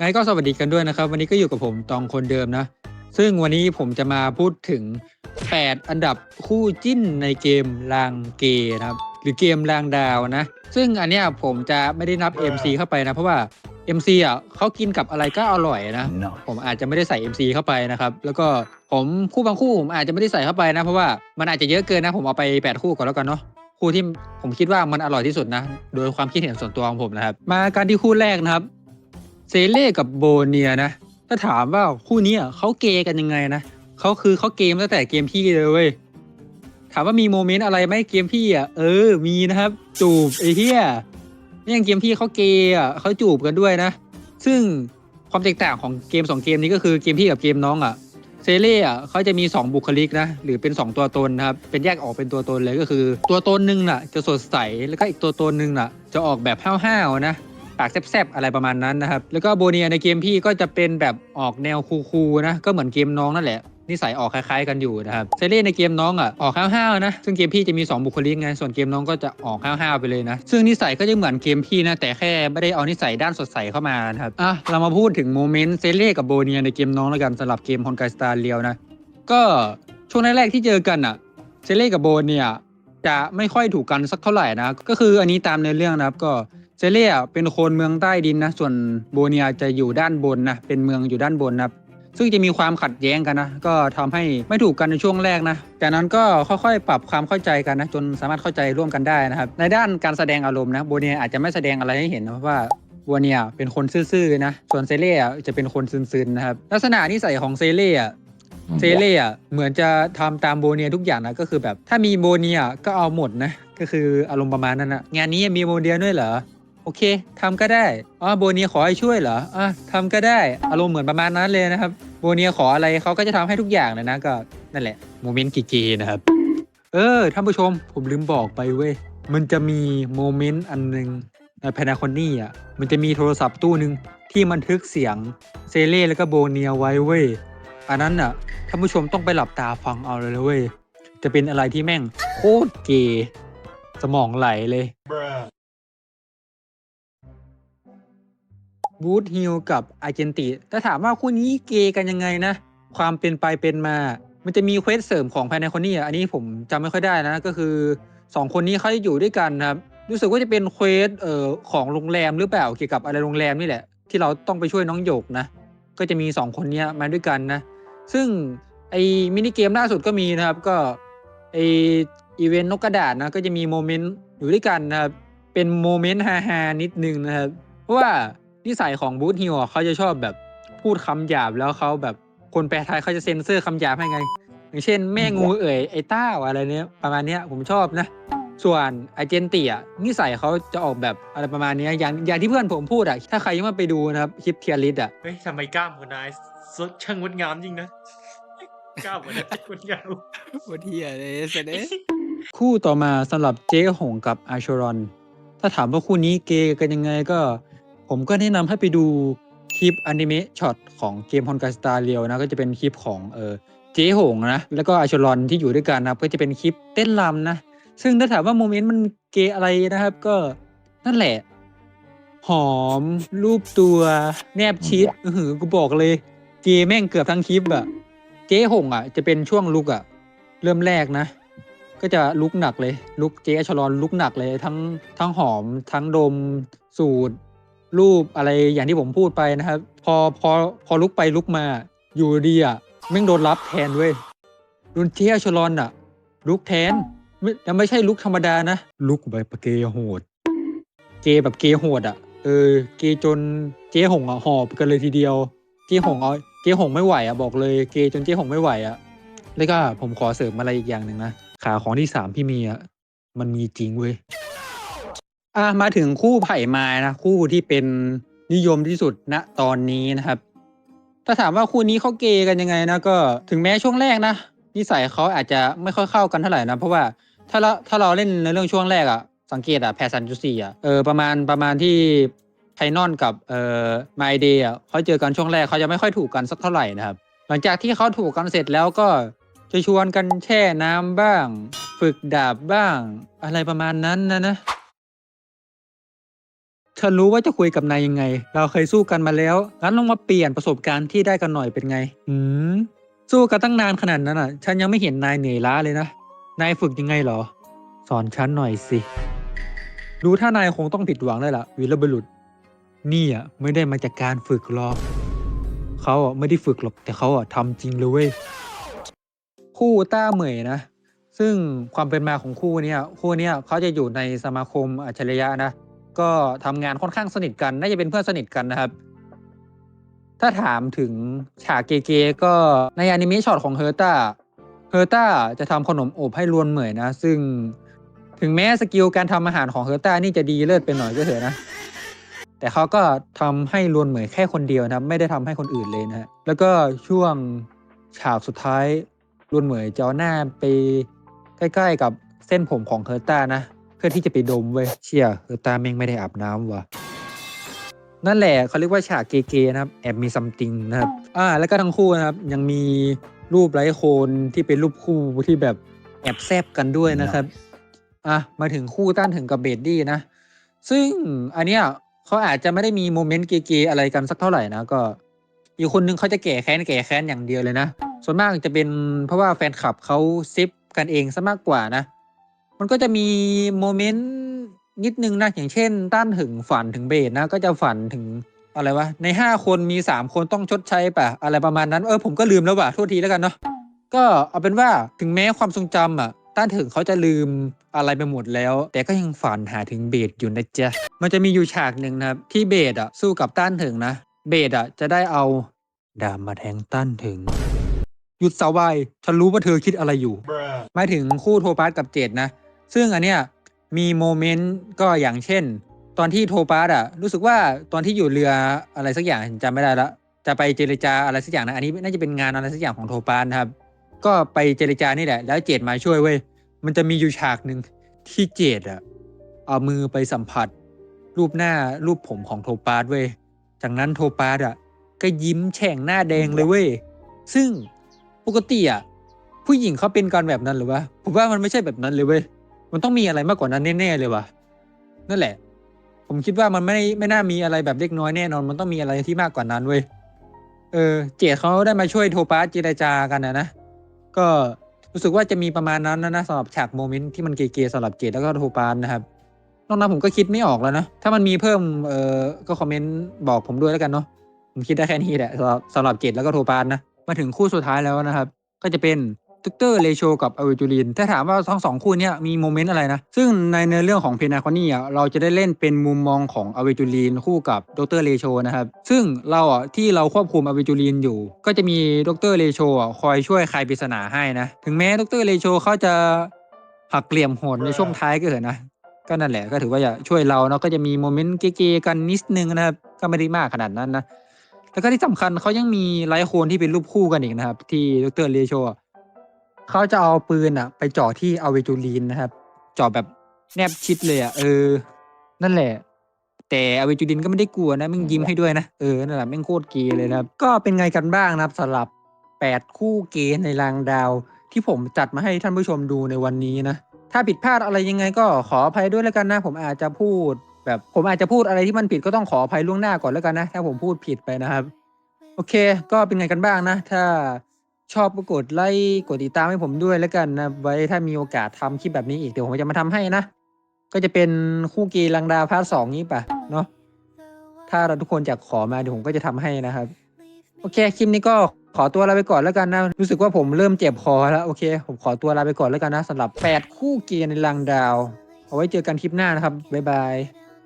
งั้นก็สวัสดีกันด้วยนะครับ วันนี้ก็อยู่กับผมตองคนเดิมนะ ซึ่งวันนี้ผมจะมาพูดถึง 8 อันดับคู่จิ้นในเกมลางเกย์นะครับ หรือเกมลางดาวนะ ซึ่งอันเนี้ยผมจะไม่ได้นับ MC เข้าไปนะ เพราะว่า MC อะเขากินกับอะไรก็อร่อยนะ No. ผมอาจจะไม่ได้ใส่ MC เข้าไปนะครับ แล้วก็ผมคู่บางคู่ผมอาจจะไม่ได้ใส่เข้าไปนะ เพราะว่ามันอาจจะเยอะเกินนะ ผมเอาไป 8 คู่ก่อนแล้วกันเนาะคู่ที่ผมคิดว่ามันอร่อยที่สุดนะ โดยความคิดเห็นส่วนตัวของผมนะครับ มาการที่คู่แรกนะครับ เซเล่กับโบเนียนะ ถ้าถามว่าคู่นี้เขาเกย์กันยังไงนะเขาคือเขาเกมตั้งแต่เกมพี่เลยเว้ยถามว่ามีโมเมนต์อะไรไหมเกมพี่อะเออมีนะครับ จูบไอ้เหี้ยนี่ยังเกมพี่เขาเกย์อะเขาจูบกันด้วยนะ ซึ่งความแตกต่างของเกมสองเกมนี้ก็คือเกมพี่กับเกมน้องอะเซเล่อะเขาจะมี 2 บุคลิกนะ หรือเป็น 2 ตัวตนนะครับ เป็นแยกออกเป็นตัวตนเลยก็คือ ตัวตนหนึ่งน่ะ จะสดใสแล้วก็อีกตัวตนหนึ่งน่ะ จะออกแบบห้าวๆนะ ปากแซบๆอะไรประมาณนั้นนะครับ แล้วก็โบเนียในเกมพี่ก็จะเป็นแบบออกแนวคูลๆนะ ก็เหมือนเกมน้องนั่นแหละนิสัยออกคล้ายๆกันอยู่นะครับเซเล่ในเกมน้องอะออกห้าวๆนะ ซึ่งเกมพี่จะมี 2 บุคลิกไง ส่วนเกมน้องก็จะออกห้าวๆไปเลยนะ ซึ่งนิสัยก็จะเหมือนเกมพี่นะ แต่แค่ไม่ได้เอานิสัยด้านสดใสเข้ามานะครับ อะ เรามาพูดถึงโมเมนต์เซเล่กับโบเนียในเกมน้องแล้วกันสำหรับเกมฮอนไกสตาร์เรียวนะ ก็ช่วงแรกๆที่เจอกันอะเซเล่กับโบเนียจะไม่ค่อยถูกกันสักเท่าไหร่นะ ก็คืออันนี้ตามในเรื่องนะครับก็ เซเล่อะเป็นคนเมืองใต้ดินนะ ส่วนโบเนียจะอยู่ด้านบนนะ เป็นเมืองอยู่ด้านบนนะครับ ซึ่งจะมีความขัดแย้งกันนะ ก็ทำให้ไม่ถูกกันในช่วงแรกนะ จากนั้นก็ค่อยๆ ปรับความเข้าใจกันนะ จนสามารถเข้าใจร่วมกันได้นะครับ ในด้านการแสดงอารมณ์นะโบเนียอาจจะไม่แสดงอะไรให้เห็นนะเพราะว่าโบเนียเป็นคนซื่อๆนะ ส่วนเซเล่จะเป็นคนซึนๆนะครับ ลักษณะนิสัยของเซเล่เซเล่เหมือนจะทำตามโบเนียทุกอย่างนะ ก็คือแบบถ้ามีโบเนียก็เอาหมดนะ ก็คืออารมณ์ประมาณนั้นนะงานนี้มีโบเนียด้วยเหรอ อเคทำก็ได้อ๋อโบเนียขอให้ช่วยเหรออะทำก็ได้อารมณ์เหมือนประมาณนั้นเลยนะครับโบเนียขออะไรเขาก็จะทำให้ทุกอย่างเลยนะก็นั่นแหละโมเมนต์กีๆนะครับ เออท่านผู้ชมผมลืมบอกไปเว้ยมันจะมีโมเมนต์อันหนึงในพนาคอนนี่อะมันจะมีโทรศัพท์ตู้หนึ่งที่บันทึกเสียงเซเล่แล้วก็โบเนียไว้เว้ยอันนั้นอะท่านผู้ชมต้องไปหลับตาฟังเอาเลยเว้ยจะเป็นอะไรที่แม่งโคตรเกสมองไหลเลย บูธฮิลกับอาร์เจนติถ้าถามว่าคู่นี้เกย์กันยังไงนะ ความเป็นไปเป็นมา มันจะมีเควสเสริมของภายในคนนี้อะอันนี้ผมจำไม่ค่อยได้นะ ก็คือสองคนนี้เขาจะอยู่ด้วยกันครับ รู้สึกว่าจะเป็นเควสเอ่อของโรงแรมหรือเปล่าเกี่ยวกับอะไรโรงแรมนี่แหละ ที่เราต้องไปช่วยน้องหยกนะ ก็จะมีสองคนนี้มาด้วยกันนะ ซึ่งไอมินิเกมล่าสุดก็มีนะครับ ก็ไออีเวนต์นกกระดาษนะ ก็จะมีโมเมนต์อยู่ด้วยกันนะครับ เป็นโมเมนต์ฮาๆนิดนึงนะครับ เพราะว่า นิสัยของบูธฮิวอะเขาจะชอบแบบพูดคำหยาบแล้วเขาแบบคนแปลไทยเขาจะเซ็นเซอร์คำหยาบให้ไง อย่างเช่น แม่งูเอ๋ยไอ้ต้าวอะไรเนี้ยประมาณเนี้ยผมชอบนะ ส่วนอาเจนติอะนิสัยเขาจะออกแบบอะไรประมาณเนี้ยอย่างอย่างที่เพื่อนผมพูดอะถ้าใครยังไม่ไปดูนะครับคลิปเทียริสอะเฮ้ยทำไมกล้ามของนายสุดช่างงดงามจริงนะกล้ามของนายงดงาม What here is it? คู่ต่อมาสำหรับเจ๊หงกับอาชรอน ถ้าถามว่าคู่นี้เกย์กันยังไงก็ ผมก็แนะนำให้ไปดูคลิปอนิเมะช็อตของเกมฮอนกาสตาเรียวนะก็จะเป็นคลิปของเออเจ๊หงนะแล้วก็อาชรอนที่อยู่ด้วยกันนะก็จะเป็นคลิปเต้นรำนะ ซึ่งถ้าถามว่าโมเมนต์มันเกอะไรนะครับ ก็นั่นแหละ หอม รูปตัว แนบชิดอือหือกูบอกเลย เกแม่งเกือบทั้งคลิปอะเจ๊หงอะจะเป็นช่วงลุกอะเริ่มแรกนะ ก็จะลุกหนักเลย ลุกเจ๊ชลอนลุกหนักเลย ทั้งทั้งหอม ทั้งดมสูตร รูปอะไรอย่างที่ผมพูดไปนะครับ พอพอพอลุกไปลุกมาอยู่ดีอะแม่งโดนรับแทนเว้ยโดนเจ๊ชลอนอะ ลุกแทนไม่ยังไม่ใช่ลุกธรรมดานะ ลุกแบบเกย์โหด เกย์แบบเกย์โหดอะ เออ เกย์จนเจ๊หงอะหอบกันเลยทีเดียว เจ๊หงเอาเจ๊หงไม่ไหวอะบอกเลยเกย์จนเจ๊หงไม่ไหวอะ แล้วก็ผมขอเสริมอะไรอีกอย่างหนึ่งนะ ขาของที่สามพี่มีอะมันมีจริงเว้ย อะมาถึงคู่ไผ่ไม้นะ คู่ที่เป็นนิยมที่สุดณตอนนี้นะครับ ถ้าถามว่าคู่นี้เขาเกย์กันยังไงนะ ก็ถึงแม้ช่วงแรกนะนิสัยเขาอาจจะไม่ค่อยเข้ากันเท่าไหร่นะ เพราะว่าถ้าเราถ้าเราเล่นในเรื่องช่วงแรกอะสังเกตอะแพรซันจูซี่อะเออประมาณประมาณที่ไทนอนกับเอ่อไมเดย์อะเขาเจอกันช่วงแรกเขาจะไม่ค่อยถูกกันสักเท่าไหร่นะครับ หลังจากที่เขาถูกกันเสร็จแล้วก็จะชวนกันแช่น้ำบ้าง ฝึกดาบบ้าง อะไรประมาณนั้นนะนะ ฉันรู้ว่าจะคุยกับนายยังไง เราเคยสู้กันมาแล้ว งั้นลองมาเปลี่ยนประสบการณ์ที่ได้กันหน่อยเป็นไง อืม สู้กันตั้งนานขนาดนั้นอะ ฉันยังไม่เห็นนายเหนื่อยล้าเลยนะ นายฝึกยังไงเหรอ สอนฉันหน่อยสิ รู้ถ้านายคงต้องผิดหวังเลยล่ะวีรบุรุษ นี่อะไม่ได้มาจากการฝึกหรอก เขาอะไม่ได้ฝึกหรอกแต่เขาอะทำจริงเลยเว้ย คู่ต้าเหมยนะ ซึ่งความเป็นมาของคู่เนี้ยคู่เนี้ยเขาจะอยู่ในสมาคมอัจฉริยะนะ ก็ทำงานค่อนข้างสนิทกัน น่าจะเป็นเพื่อนสนิทกันนะครับ ถ้าถามถึงฉากเก๋ๆก็ในอนิเมะช็อตของเฮอร์ต้าเฮอร์ต้าจะทำขนมอบให้ลวนเหมยนะ ซึ่งถึงแม้สกิลการทำอาหารของเฮอร์ต้านี่จะดีเลิศไปหน่อยก็เถอะนะ แต่เขาก็ทำให้ลวนเหมยแค่คนเดียวนะครับไม่ได้ทำให้คนอื่นเลยนะแล้วก็ช่วงฉากสุดท้ายลวนเหมยจะเอาหน้าไปใกล้ ๆ กับเส้นผมของเฮอร์ต้านะ พื่อที่จะไปดมเว้ยเชี่ยเฮอร์ต้าแม่งไม่ได้อาบน้ำว่ะนั่นแหละเขาเรียกว่าฉากเกย์ๆนะครับ แอบมีซัมติงนะครับอ่าแล้วก็ทั้งคู่นะครับ ยังมีรูปไร้โคนที่เป็นรูปคู่ที่แบบแอบแซบกันด้วยนะครับอะมาถึงคู่ต้านถึงกับเบดดี้นะ ซึ่งอันเนี้ยเขาอาจจะไม่ได้มีโมเมนต์เกย์ๆอะไรกันสักเท่าไหร่นะก็อีกคนนึงเขาจะแก่แค้นแก่แค้นอย่างเดียวเลยนะ ส่วนมากจะเป็นเพราะว่าแฟนคลับเขาซิปกันเองซะมากกว่านะ มันก็จะมีโมเมนต์นิดนึงนะอย่างเช่นต้านถึงฝันถึงเบสนะ ก็จะฝันถึงอะไรวะในห้าคนมีสามคนต้องชดใช้ป่ะ อะไรประมาณนั้นเออผมก็ลืมแล้วว่ะโทษทีแล้วกันเนาะก็เอาเป็นว่าถึงแม้ความทรงจำอะต้านถึงเขาจะลืมอะไรไปหมดแล้ว แต่ก็ยังฝันหาถึงเบสอยู่นะจ๊ะมันจะมีอยู่ฉากหนึ่งนะครับที่เบสอะสู้กับต้านถึงนะ เบสอะจะได้เอาดาบมาแทงต้านถึงหยุดสาวายฉันรู้ว่าเธอคิดอะไรอยู่หมายถึงคู่โทปัสกับเจดนะ ซึ่งอันเนี้ยมีโมเมนต์ก็อย่างเช่น ตอนที่โทปัสอะรู้สึกว่าตอนที่อยู่เรืออะไรสักอย่างจำไม่ได้ละจะไปเจรจาอะไรสักอย่างนะอันนี้น่าจะเป็นงานอะไรสักอย่างของโทปัสนะครับ ก็ไปเจรจานี่แหละ แล้วเจดมาช่วยเว้ยมันจะมีอยู่ฉากหนึ่งที่เจดอะเอามือไปสัมผัส รูปหน้ารูปผมของโทปัสเว้ย จากนั้นโทปัสอะก็ยิ้มแฉ่งหน้าแดงเลยเว้ย ซึ่งปกติอะผู้หญิงเขาเป็นกันแบบนั้นหรือวะ ผมว่ามันไม่ใช่แบบนั้นเลยเว้ย มันต้องมีอะไรมากกว่านั้นแน่ๆเลยว่ะ นั่นแหละ ผมคิดว่ามันไม่ไม่น่ามีอะไรแบบเล็กน้อยแน่นอน มันต้องมีอะไรที่มากกว่านั้นเว้ย เออ เจดเขาได้มาช่วยโทปัสเจรจากันนะนะ ก็รู้สึกว่าจะมีประมาณนั้นนะนะสำหรับฉากโมเมนต์ที่มันเก๋ๆสำหรับเจดแล้วก็โทปัสนะครับ นอกนั้นผมก็คิดไม่ออกแล้วนะ ถ้ามันมีเพิ่ม เออก็คอมเมนต์บอกผมด้วยแล้วกันเนาะ ผมคิดได้แค่นี้แหละสำหรับสำหรับเจดแล้วก็โทปานนะ มาถึงคู่สุดท้ายแล้วนะครับ ก็จะเป็น ตุกเตอร์เลโชกับอเวจูลินถ้าถามว่าทั้งสองคู่เนี้ยมีโมเมนต์อะไรนะ ซึ่งในเนื้อเรื่องของเพนาคอนี่อะเราจะได้เล่นเป็นมุมมองของอเวจูลินคู่กับดรเลโชนะครับ ซึ่งเราอะที่เราควบคุมอเวจูลินอยู่ ก็จะมีดรเลโชอะคอยช่วยคลายปริศนาให้นะ ถึงแม้ดรเลโชเขาจะหักเหลี่ยมโหดในช่วงท้ายก็เถอะนะก็นั่นแหละก็ถือว่าจะช่วยเราเนาะก็จะมีโมเมนต์เก๋ๆกันนิดนึงนะครับก็ไม่ได้มากขนาดนั้นนะแล้วก็ที่สำคัญเขายังมีไลท์โคนที่เป็นรูปคู่กันอีกนะครับ ที่ดรเลโช เขาจะเอาปืนอะ ไปจ่อที่อเวจูลีนนะครับจ่อแบบแนบชิดเลยอะเออ นั่นแหละ แต่อเวจูลินก็ไม่ได้กลัวนะมึงยิ้มให้ด้วยนะเออนั่นแหละแม่งโคตรเกย์เลยนะครับ ก็เป็นไงกันบ้างนะครับสำหรับ 8 คู่เกย์ในรางดาว ที่ผมจัดมาให้ท่านผู้ชมดูในวันนี้นะ ถ้าผิดพลาดอะไรยังไงก็ขออภัยด้วยแล้วกันนะ ผมอาจจะพูด แบบผมอาจจะพูดอะไรที่มันผิดก็ต้องขออภัยล่วงหน้าก่อนแล้วกันนะ ถ้าผมพูดผิดไปนะครับ โอเค ก็เป็นไงกันบ้างนะ ถ้า ชอบก็กดไลค์กดติดตามให้ผมด้วยแล้วกันนะไว้ถ้ามีโอกาสทำคลิปแบบนี้อีกเดี๋ยวผมจะมาทำให้นะ ก็จะเป็นคู่เกย์ลังดาวพาร์ทสองนี้ป่ะเนาะถ้าเราทุกคนอยากขอมาเดี๋ยวผมก็จะทำให้นะครับ โอเคคลิปนี้ก็ขอตัวลาไปก่อนแล้วกันนะ รู้สึกว่าผมเริ่มเจ็บคอแล้ว โอเค ผมขอตัวลาไปก่อนแล้วกันนะสำหรับ 8 คู่เกย์ในลังดาว เอาไว้เจอกันคลิปหน้านะครับบ๊ายบาย